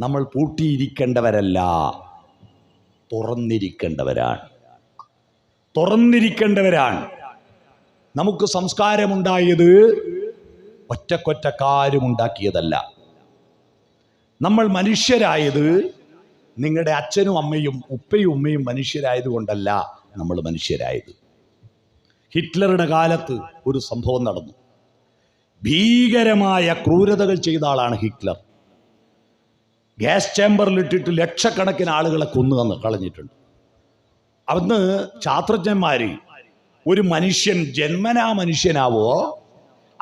നമ്മൾ പൂട്ടിയിരിക്കേണ്ടവരല്ല തുറന്നിരിക്കേണ്ടവരാണ്. തുറന്നിരിക്കേണ്ടവരാണ്. നമുക്ക് സംസ്കാരമുണ്ടായത് ഒറ്റക്കൊറ്റക്കാരും ഉണ്ടാക്കിയതല്ല നമ്മൾ മനുഷ്യരായത് നിങ്ങളുടെ അച്ഛനും അമ്മയും ഉപ്പയും ഉമ്മയും മനുഷ്യരായതുകൊണ്ടല്ല നമ്മൾ മനുഷ്യരായത്. ഹിറ്റ്ലറുടെ കാലത്ത് ഒരു സംഭവം നടന്നു. ഭീകരമായ ക്രൂരതകൾ ചെയ്ത ആളാണ് ഹിറ്റ്ലർ. ഗ്യാസ് ചേമ്പറിലിട്ടിട്ട് ലക്ഷക്കണക്കിന് ആളുകളെ കൊന്നു തന്ന് കളഞ്ഞിട്ടുണ്ട്. അന്ന് ശാസ്ത്രജ്ഞന്മാർ ഒരു മനുഷ്യൻ ജന്മനാ മനുഷ്യനാവോ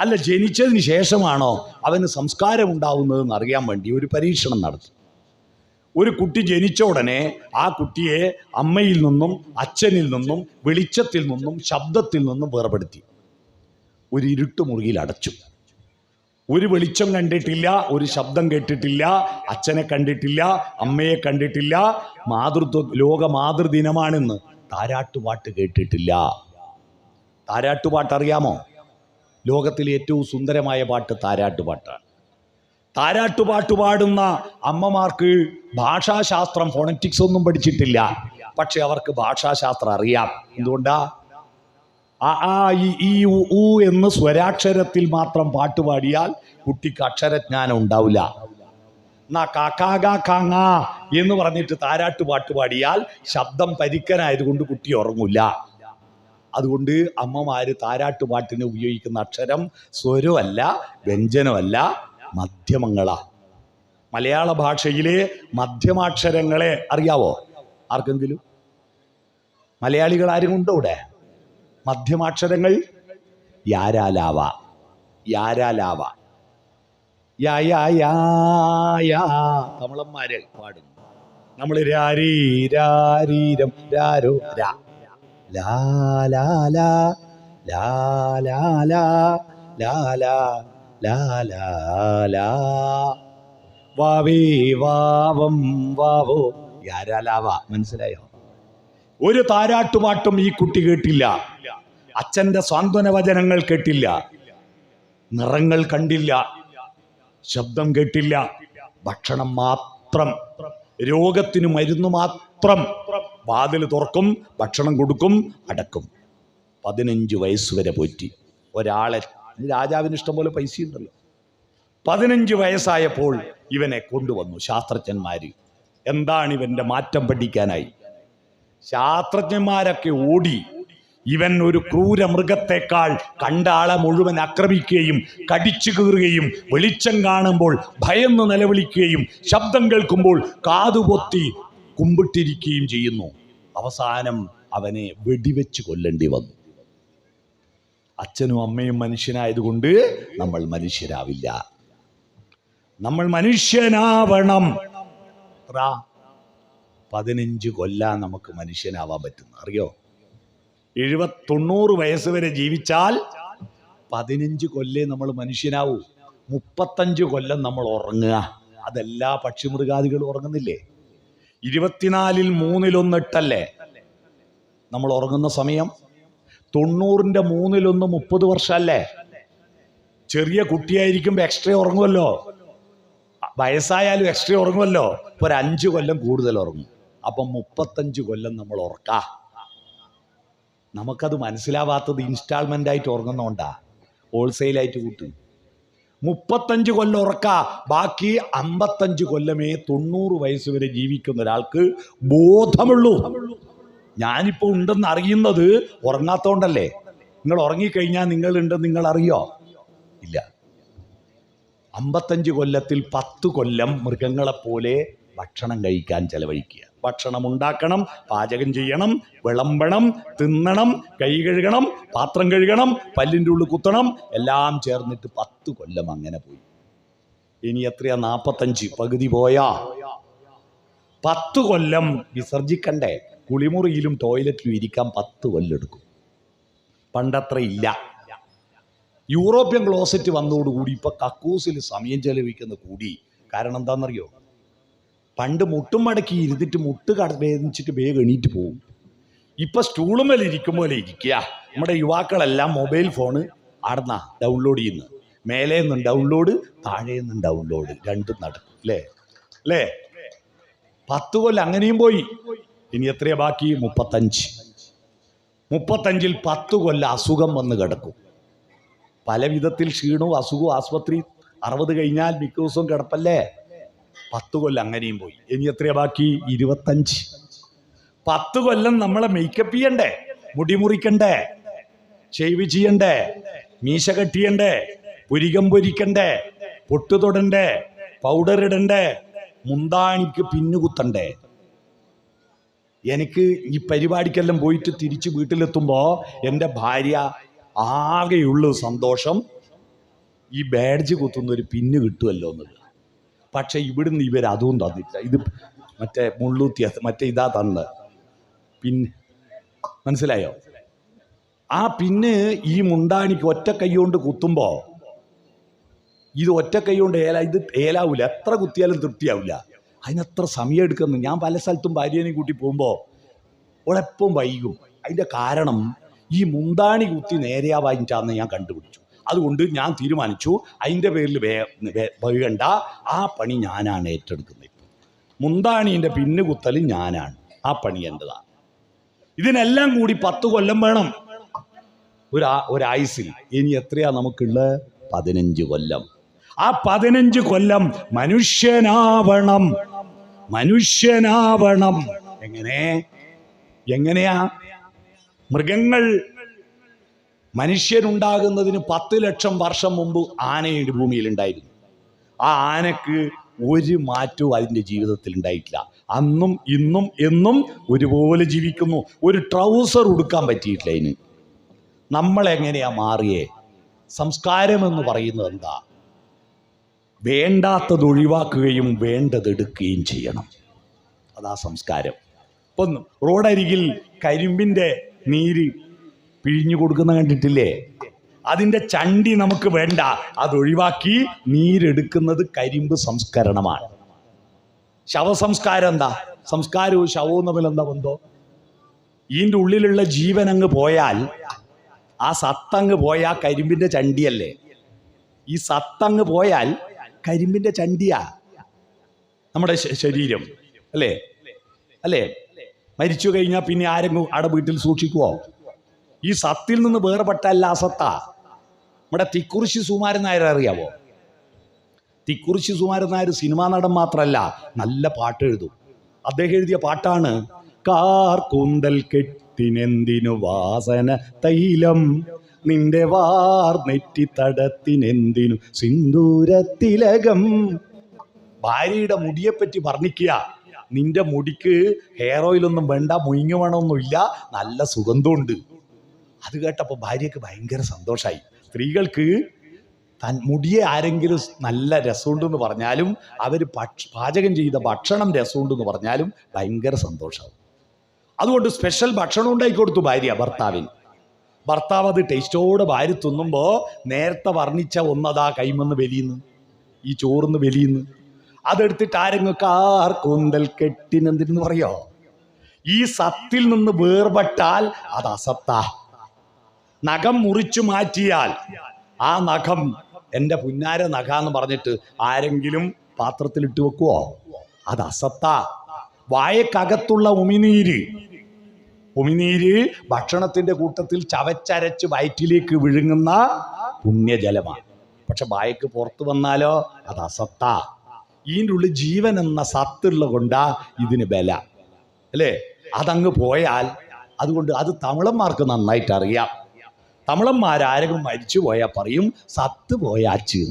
അല്ല ജനിച്ചതിന് ശേഷമാണോ അവന് സംസ്കാരം ഉണ്ടാവുന്നതെന്ന് അറിയാൻ വേണ്ടി ഒരു പരീക്ഷണം നടത്തി. ഒരു കുട്ടി ജനിച്ച ഉടനെ ആ കുട്ടിയെ അമ്മയിൽ നിന്നും അച്ഛനിൽ നിന്നും വെളിച്ചത്തിൽ നിന്നും ശബ്ദത്തിൽ നിന്നും വേർപെടുത്തി. ഒരു ഇരുട്ട് മുറിയിൽ അടച്ചു. ഒരു വെളിച്ചം കണ്ടിട്ടില്ല ഒരു ശബ്ദം കേട്ടിട്ടില്ല അച്ഛനെ കണ്ടിട്ടില്ല അമ്മയെ കണ്ടിട്ടില്ല മാതൃത്വ ലോക മാതൃദിനമാണെന്ന് താരാട്ടുപാട്ട് കേട്ടിട്ടില്ല. താരാട്ടുപാട്ട് അറിയാമോ ലോകത്തിലെ ഏറ്റവും സുന്ദരമായ പാട്ട് താരാട്ടുപാട്ടാണ്. താരാട്ടുപാട്ട് പാടുന്ന അമ്മമാർക്ക് ഭാഷാശാസ്ത്രം ഫോണറ്റിക്സ് ഒന്നും പഠിച്ചിട്ടില്ല. പക്ഷെ അവർക്ക് ഭാഷാശാസ്ത്രം അറിയാം. എന്തുകൊണ്ടാ? ആ ഈ ഉ, എന്ന് സ്വരാക്ഷരത്തിൽ മാത്രം പാട്ട് പാടിയാൽ കുട്ടിക്ക് അക്ഷരജ്ഞാനം ഉണ്ടാവില്ല. എന്നാ കാക്കാ കാങ്ങ എന്ന് പറഞ്ഞിട്ട് താരാട്ട് പാട്ട് പാടിയാൽ ശബ്ദം പരിക്കനായതുകൊണ്ട് കുട്ടി ഉറങ്ങൂല. അതുകൊണ്ട് അമ്മമാര് താരാട്ട് പാട്ടിന് ഉപയോഗിക്കുന്ന അക്ഷരം സ്വരമല്ല വ്യഞ്ജനമല്ല മധ്യമങ്ങളാ. മലയാള ഭാഷയിലെ മധ്യമാക്ഷരങ്ങളെ അറിയാവോ? ആർക്കെങ്കിലും? മലയാളികൾ ആരും ഉണ്ടോ ഇവിടെ മധ്യമാക്ഷരങ്ങൾ? യാരാലാവ. യാരാലാവ. യാ യാ തമിളന്മാര് പാടുന്നു നമ്മൾ രാരീ രാരീരം രാരോ രാ ലാ ലാ ലാ ലാ ലാ വാവം വാവോ യാരാലാവ മനസ്സിലായോ ഒരു താരാട്ടുപാട്ടും ഈ കുട്ടി കേട്ടില്ല അച്ഛന്റെ സ്വാന്തന വചനങ്ങൾ കേട്ടില്ല നിറങ്ങൾ കണ്ടില്ല ശബ്ദം കേട്ടില്ല. ഭക്ഷണം മാത്രം. രോഗത്തിന് മരുന്ന് മാത്രം. വാതിൽ തുറക്കും ഭക്ഷണം കൊടുക്കും അടക്കും. പതിനഞ്ച് വയസ്സ് വരെ പോറ്റി. ഒരാളെ രാജാവിന് ഇഷ്ടം പോലെ പൈസ ഉണ്ടല്ലോ പതിനഞ്ച് വയസ്സായപ്പോൾ ഇവനെ കൊണ്ടുവന്നു ശാസ്ത്രജ്ഞന്മാര്. എന്താണ് ഇവന്റെ മാറ്റം പഠിക്കാനായി? ശാസ്ത്രജ്ഞന്മാരൊക്കെ ഓടി ഇവൻ ഒരു ക്രൂര മൃഗത്തെക്കാൾ കണ്ട മുഴുവൻ ആക്രമിക്കുകയും കടിച്ചു കീറുകയും വെളിച്ചം കാണുമ്പോൾ ഭയന്ന് നിലവിളിക്കുകയും ശബ്ദം കേൾക്കുമ്പോൾ കാതുപൊത്തി കുമ്പിട്ടിരിക്കുകയും ചെയ്യുന്നു. അവസാനം അവനെ വെടിവെച്ച് കൊല്ലേണ്ടി വന്നു. അച്ഛനും അമ്മയും മനുഷ്യനായതുകൊണ്ട് നമ്മൾ മനുഷ്യരാവില്ല. നമ്മൾ മനുഷ്യനാവണം. പതിനഞ്ച് കൊല്ലാൻ നമുക്ക് മനുഷ്യനാവാൻ പറ്റുന്നു. അറിയോ? എഴുപത് തൊണ്ണൂറ് വയസ്സ് വരെ ജീവിച്ചാൽ പതിനഞ്ച് കൊല്ലേ നമ്മൾ മനുഷ്യനാവൂ. മുപ്പത്തഞ്ച് കൊല്ലം നമ്മൾ ഉറങ്ങുക. അതെല്ലാ പക്ഷിമൃഗാദികളും ഉറങ്ങുന്നില്ലേ? ഇരുപത്തിനാലിൽ മൂന്നിലൊന്നിട്ടല്ലേ നമ്മൾ ഉറങ്ങുന്ന സമയം? തൊണ്ണൂറിന്റെ മൂന്നിലൊന്ന് മുപ്പത് വർഷമല്ലേ? ചെറിയ കുട്ടിയായിരിക്കുമ്പോൾ എക്സ്ട്രാ ഉറങ്ങുമല്ലോ വയസ്സായാലും എക്സ്ട്രാ ഉറങ്ങുമല്ലോ ഒരു അഞ്ച് കൊല്ലം കൂടുതൽ ഉറങ്ങും. അപ്പം മുപ്പത്തഞ്ച് കൊല്ലം നമ്മൾ ഉറക്കാ. നമുക്കത് മനസ്സിലാവാത്തത് ഇൻസ്റ്റാൾമെന്റ് ആയിട്ട് ഉറങ്ങുന്നോണ്ടാ. ഹോൾസെയിലായിട്ട് കൂട്ടും. മുപ്പത്തഞ്ച് കൊല്ലം ഉറക്ക. ബാക്കി അമ്പത്തഞ്ച് കൊല്ലമേ തൊണ്ണൂറ് വയസ്സ് വരെ ജീവിക്കുന്ന ഒരാൾക്ക് ബോധമുള്ളൂ. ഞാനിപ്പോൾ ഉണ്ടെന്ന് അറിയുന്നത് ഉറങ്ങാത്തോണ്ടല്ലേ. നിങ്ങൾ ഉറങ്ങിക്കഴിഞ്ഞാൽ നിങ്ങൾ ഉണ്ടെന്ന് നിങ്ങൾ അറിയോ? ഇല്ല. അമ്പത്തഞ്ച് കൊല്ലത്തിൽ പത്ത് കൊല്ലം മൃഗങ്ങളെപ്പോലെ ഭക്ഷണം കഴിക്കാൻ ചെലവഴിക്കുക. ഭക്ഷണം ഉണ്ടാക്കണം പാചകം ചെയ്യണം വിളമ്പണം തിന്നണം കൈ കഴുകണം പാത്രം കഴുകണം പല്ലിന്റെ ഉള്ളിൽ കുത്തണം എല്ലാം ചേർന്നിട്ട് പത്ത് കൊല്ലം അങ്ങനെ പോയി. ഇനി എത്രയാ? നാപ്പത്തഞ്ച്. പകുതി പോയാ. പത്ത് കൊല്ലം വിസർജിക്കണ്ടേ. കുളിമുറിയിലും ടോയ്ലറ്റിലും ഇരിക്കാൻ പത്ത് കൊല്ലെടുക്കും പണ്ടത്ര ഇല്ല. യൂറോപ്യൻ ക്ലോസറ്റ് വന്നതോടുകൂടി ഇപ്പൊ കക്കൂസിൽ സമയം ചെലവഴിക്കുന്ന കൂടി. കാരണം എന്താണെന്നറിയോ പണ്ട് മുട്ടും മടക്കി ഇരുന്നിട്ട് മുട്ട് കട വേഗം എണീറ്റ് പോകും ഇപ്പൊ സ്റ്റൂളുമേൽ ഇരിക്കും പോലെ ഇരിക്കുക? നമ്മുടെ യുവാക്കളെല്ലാം മൊബൈൽ ഫോണ് ആടുന്ന ഡൗൺലോഡ് ചെയ്യുന്നു. മേലെ നിന്നും ഡൗൺലോഡ് താഴെ നിന്നും ഡൗൺലോഡ് രണ്ടും നടക്കും. അല്ലേ? അല്ലേ? പത്ത് കൊല്ലം അങ്ങനെയും പോയി. ഇനി എത്രയാ ബാക്കി? മുപ്പത്തഞ്ച്. മുപ്പത്തഞ്ചിൽ പത്ത് കൊല്ലം അസുഖം വന്ന് കിടക്കും. പല വിധത്തിൽ ക്ഷീണവും അസുഖവും ആസ്പത്രി അറുപത് കഴിഞ്ഞാൽ മിക്ക ദിവസവും കിടപ്പല്ലേ? പത്ത് കൊല്ലം അങ്ങനെയും പോയി. ഇനി എത്രയാ ബാക്കി? ഇരുപത്തഞ്ച്. പത്ത് കൊല്ലം നമ്മളെ മേക്കപ്പ് ചെയ്യണ്ടേ? മുടി മുറിക്കണ്ടേ? ചെയ്യണ്ടേ? മീശ കെട്ടിയണ്ടേ? പുരികം പൊരിക്കണ്ടേ? പൊട്ടു തൊടണ്ടേ? പൗഡർ ഇടണ്ടേ? മുന്താണിക്ക് പിന്നുകുത്തണ്ടേ എനിക്ക് ഈ പരിപാടിക്കെല്ലാം പോയിട്ട് തിരിച്ച് വീട്ടിലെത്തുമ്പോ എന്റെ ഭാര്യ ആകെയുള്ള സന്തോഷം. ഈ ബാഡ്ജ് കുത്തുന്ന ഒരു പിന്ന് കിട്ടുമല്ലോ എന്നുള്ളത് പക്ഷെ ഇവിടുന്ന് ഇവർ അതും തന്നില്ല. ഇത് മറ്റേ മുള്ളൂത്തിയ മറ്റേ ഇതാ തന്ന്. പിന്നെ മനസ്സിലായോ? ആ പിന്നെ ഈ മുണ്ടാണിക്ക് ഒറ്റ കൈകൊണ്ട് കുത്തുമ്പോൾ ഇത് ഒറ്റ കൈകൊണ്ട് ഏല ഇത് ഏലാവൂല. എത്ര കുത്തിയാലും തൃപ്തിയാവില്ല അതിനത്ര സമയം എടുക്കുന്നു. ഞാൻ പല സ്ഥലത്തും ഭാര്യനെയും കൂട്ടി പോകുമ്പോൾ ഉളപ്പം വൈകും. അതിന്റെ കാരണം ഈ മുണ്ടാണി കുത്തി നേരെയാവാഞ്ഞിട്ടാന്ന് ഞാൻ കണ്ടുപിടിച്ചു. അതുകൊണ്ട് ഞാൻ തീരുമാനിച്ചു. അതിന്റെ പേരിൽ വേ വൈകണ്ട ആ പണി ഞാനാണ് ഏറ്റെടുക്കുന്നത് മുന്താണീന്റെ പിന്നു കുത്തൽ ഞാനാണ്. ആ പണി എന്റെതാണ്. ഇതിനെല്ലാം കൂടി പത്ത് കൊല്ലം വേണം. ഒരു ഒരായുസിൽ ഇനി എത്രയാ നമുക്കുള്ള പതിനഞ്ച് കൊല്ലം. ആ പതിനഞ്ച് കൊല്ലം മനുഷ്യനാവണം. മനുഷ്യനാവണം. എങ്ങനെ? എങ്ങനെയാ? മൃഗങ്ങൾ മനുഷ്യനുണ്ടാകുന്നതിന് പത്ത് ലക്ഷം വർഷം മുമ്പ് ആനയുടെ ഭൂമിയിൽ ഉണ്ടായിരുന്നു ആ ആനക്ക് ഒരു മാറ്റവും അതിന്റെ ജീവിതത്തിൽ ഉണ്ടായിട്ടില്ല. അന്നും ഇന്നും എന്നും ഒരുപോലെ ജീവിക്കുന്നു. ഒരു ട്രൗസർ ഉടുക്കാൻ പറ്റിയിട്ടില്ല അതിന്. നമ്മളെങ്ങനെയാ മാറിയേ? സംസ്കാരം എന്ന് പറയുന്നത് എന്താ? വേണ്ടാത്തത് ഒഴിവാക്കുകയും വേണ്ടത് എടുക്കുകയും ചെയ്യണം. അതാ സംസ്കാരം. ഇപ്പം റോഡരികിൽ കരിമ്പിന്റെ നീര് പിഴിഞ്ഞു കൊടുക്കുന്ന കണ്ടിട്ടില്ലേ? അതിന്റെ ചണ്ടി നമുക്ക് വേണ്ട. അതൊഴിവാക്കി നീരെടുക്കുന്നത് കരിമ്പ് സംസ്കരണമാണ്. ശവസംസ്കാരം എന്താ? സംസ്കാരവും ശവവും തമ്മിൽ എന്താ ബന്ധോ? ഇതിന്റെ ഉള്ളിലുള്ള ജീവൻ അങ്ങ് പോയാൽ ആ സത്തങ്ങ് പോയാൽ കരിമ്പിന്റെ ചണ്ടിയല്ലേ? ഈ സത്തങ്ങ് പോയാൽ കരിമ്പിന്റെ ചണ്ടിയാ നമ്മുടെ ശരീരം. അല്ലേ? അല്ലേ? മരിച്ചു കഴിഞ്ഞാൽ പിന്നെ ആരെങ്കിലും അവിടെ വീട്ടിൽ സൂക്ഷിക്കുവോ? ഈ സത്തിൽ നിന്ന് വേർപെട്ടല്ല അസത്ത നമ്മുടെ തിക്കുറിശി സുമാരൻ നായർ അറിയാവോ? തിക്കുറിശി സുമാരൻ നായർ സിനിമാ നടൻ മാത്രമല്ല നല്ല പാട്ട് എഴുതും. അദ്ദേഹം എഴുതിയ പാട്ടാണ് കാർ കൂന്തൽ കെട്ടിനെന്തിനു വാസന തൈലം? നിന്റെ വാർ നെറ്റി തടത്തിനെന്തിനു സിന്ദൂരത്തിലകം? ഭാര്യയുടെ മുടിയെ പറ്റി വർണിക്കുക. നിന്റെ മുടിക്ക് ഹെയർ ഓയിലൊന്നും വേണ്ട മുയിങ്ങ വേണമൊന്നുമില്ല നല്ല സുഗന്ധമുണ്ട്. അത് കേട്ടപ്പോൾ ഭാര്യയ്ക്ക് ഭയങ്കര സന്തോഷമായി സ്ത്രീകൾക്ക് തൻ മുടിയെ ആരെങ്കിലും നല്ല രസമുണ്ടെന്ന് പറഞ്ഞാലും അവർ ഭക്ഷ പാചകം ചെയ്ത ഭക്ഷണം രസമുണ്ടെന്ന് പറഞ്ഞാലും ഭയങ്കര സന്തോഷമാവും അതുകൊണ്ട് സ്പെഷ്യൽ ഭക്ഷണം ഉണ്ടാക്കി കൊടുത്തു ഭാര്യ ഭർത്താവിന്. ഭർത്താവ് അത് ടേസ്റ്റോടെ ഭാര്യ തിന്നുമ്പോൾ നേരത്തെ വർണിച്ച ഒന്നതാ കൈമെന്ന് വലിയുന്നു ഈ ചോറിന്ന് വലിയുന്നു അതെടുത്തിട്ട് ആരെങ്കിലും കാർ കൂന്തൽ കെട്ടിനെന്തിനെന്ന് പറയോ? ഈ സത്തിൽ നിന്ന് വേർപെട്ടാൽ അത് അസത്താ. നഖം മുറിച്ചു മാറ്റിയാൽ ആ നഖം എന്റെ പുന്നാര നഖ എന്ന് പറഞ്ഞിട്ട് ആരെങ്കിലും പാത്രത്തിലിട്ട് വെക്കുവോ? അത് അസത്ത. വായക്കകത്തുള്ള ഉമിനീര്. ഉമിനീര് ഭക്ഷണത്തിന്റെ കൂട്ടത്തിൽ ചവച്ചരച്ച് വയറ്റിലേക്ക് വിഴുങ്ങുന്ന പുണ്യജലമാണ്. പക്ഷെ വായക്ക് പുറത്തു വന്നാലോ? അത് അസത്ത. ഇതിന്റെ ഉള്ളിൽ ജീവൻ എന്ന സത്തുള്ള കൊണ്ടാ ഇതിന് ബല. അല്ലേ? അതങ്ങ് പോയാൽ അതുകൊണ്ട് അത് തമിഴന്മാർക്ക് നന്നായിട്ട് അറിയാം. തമിഴന്മാരാരെങ്കിലും മരിച്ചു പോയാൽ പറയും? സത്ത് പോയാച്ച്.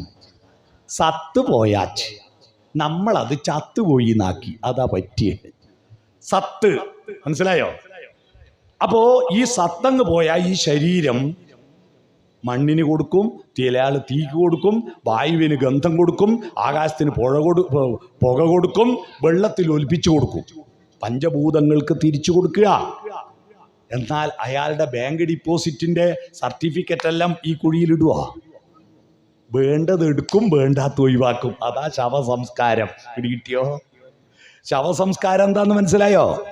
സത്ത് പോയാച്ച് നമ്മളത് ചത്തുപോയി നാക്കി അതാ പറ്റിയത് സത്ത്. മനസ്സിലായോ? അപ്പോ ഈ സത്തങ്ങ് പോയാൽ ഈ ശരീരം മണ്ണിന് കൊടുക്കും തിലയാൾ തീക്ക് കൊടുക്കും വായുവിന് ഗന്ധം കൊടുക്കും ആകാശത്തിന് പുഴ കൊടു പുക കൊടുക്കും വെള്ളത്തിൽ ഒലിപ്പിച്ചു കൊടുക്കും. പഞ്ചഭൂതങ്ങൾക്ക് തിരിച്ചു കൊടുക്കുക. എന്നാൽ അയാളുടെ ബാങ്ക് ഡിപ്പോസിറ്റിന്റെ സർട്ടിഫിക്കറ്റ് എല്ലാം ഈ കുഴിയിലിടുക വേണ്ടത് എടുക്കും വേണ്ടാത്ത ഒഴിവാക്കും. അതാ ശവസംസ്കാരം. പിടികിട്ടിയോ? ശവസംസ്കാരം എന്താന്ന് മനസ്സിലായോ?